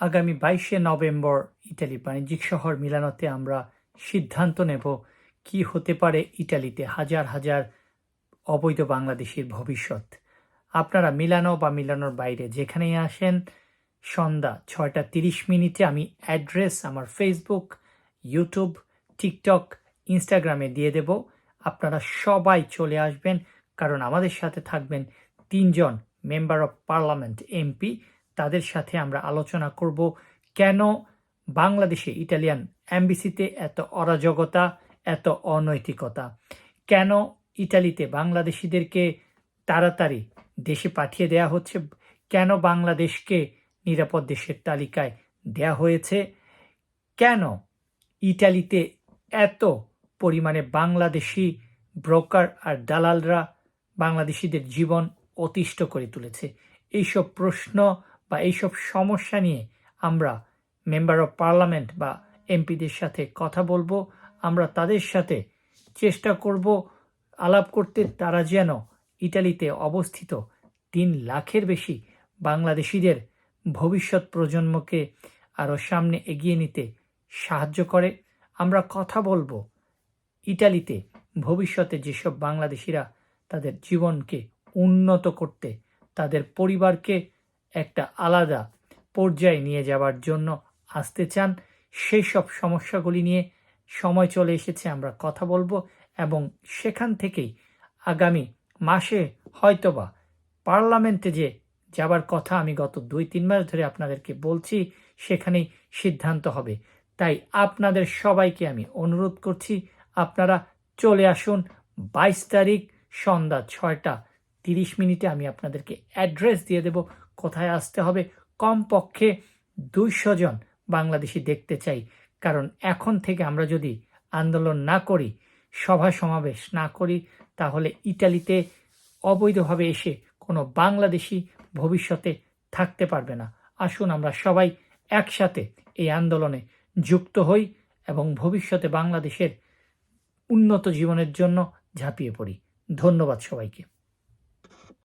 আগামী বাইশে November Italy বাণিজ্যিক শহর মিলানোতে আমরা সিদ্ধান্ত নেব কি হতে পারে ইটালিতে হাজার হাজার অবৈধ বাংলাদেশির ভবিষ্যৎ। আপনারা মিলানো বা মিলানোর বাইরে যেখানেই আসেন, সন্ধ্যা ছয়টা তিরিশ মিনিটে আমি অ্যাড্রেস আমার ফেসবুক, ইউটিউব, টিকটক, ইনস্টাগ্রামে দিয়ে দেব। আপনারা সবাই চলে আসবেন, কারণ আমাদের সাথে থাকবেন তিনজন মেম্বার অফ পার্লামেন্ট এমপি তাদের সাথে আমরা আলোচনা করব কেন বাংলাদেশে ইটালিয়ান অ্যাম্বাসিতে এত অরাজকতা, এত অনৈতিকতা? কেন ইটালিতে বাংলাদেশিদেরকে তাড়াতাড়ি দেশে পাঠিয়ে দেয়া হচ্ছে? কেন বাংলাদেশকে নিরাপদ দেশের তালিকায় দেয়া হয়েছে? কেন ইটালিতে এত পরিমাণে বাংলাদেশি ব্রোকার আর দালালরা বাংলাদেশিদের জীবন অতিষ্ঠ করে তুলেছে? এইসব প্রশ্ন বা এইসব সমস্যা নিয়ে আমরা মেম্বার অফ পার্লামেন্ট বা এমপিদের সাথে কথা বলব, আমরা তাদের সাথে চেষ্টা করব, আলাপ করতে তারা যেন ইটালিতে অবস্থিত তিন লাখের বেশি বাংলাদেশিদের ভবিষ্যৎ প্রজন্মকে আরও সামনে এগিয়ে নিতে সাহায্য করে। আমরা কথা বলব ইটালিতে ভবিষ্যতে যেসব বাংলাদেশিরা তাদের জীবনকে উন্নত করতে, তাদের পরিবারকে একটা আলাদা পর্যায়ে নিয়ে যাওয়ার জন্য আসতে চান। সেই সব সমস্যাগুলি নিয়ে সময় চলে এসেছে, আমরা কথা বলব এবং সেখান থেকেই আগামী মাসে হয়তোবা পার্লামেন্টে যে যাবার কথা আমি গত দুই, তিন মাস ধরে আপনাদেরকে বলছি, সেখানেই সিদ্ধান্ত হবে। তাই আপনাদের সবাইকে আমি অনুরোধ করছি, আপনারা চলে আসুন। বাইশ তারিখ সন্ধ্যা ছয়টা তিরিশ মিনিটে আমি আপনাদেরকে অ্যাড্রেস দিয়ে দেব। কোথায় আসতে হবে? কমপক্ষে দুইশো জন বাংলাদেশি দেখতে চাই। কারণ এখন থেকে আমরা যদি আন্দোলন না করি, সভা সমাবেশ না করি, তাহলে ইটালিতে অবৈধভাবে এসে কোনো বাংলাদেশি ভবিষ্যতে থাকতে পারবে না। আসুন আমরা সবাই একসাথে এই আন্দোলনে যুক্ত হই এবং ভবিষ্যতে বাংলাদেশের উন্নত জীবনের জন্য ঝাঁপিয়ে পড়ি। ধন্যবাদ সবাইকে।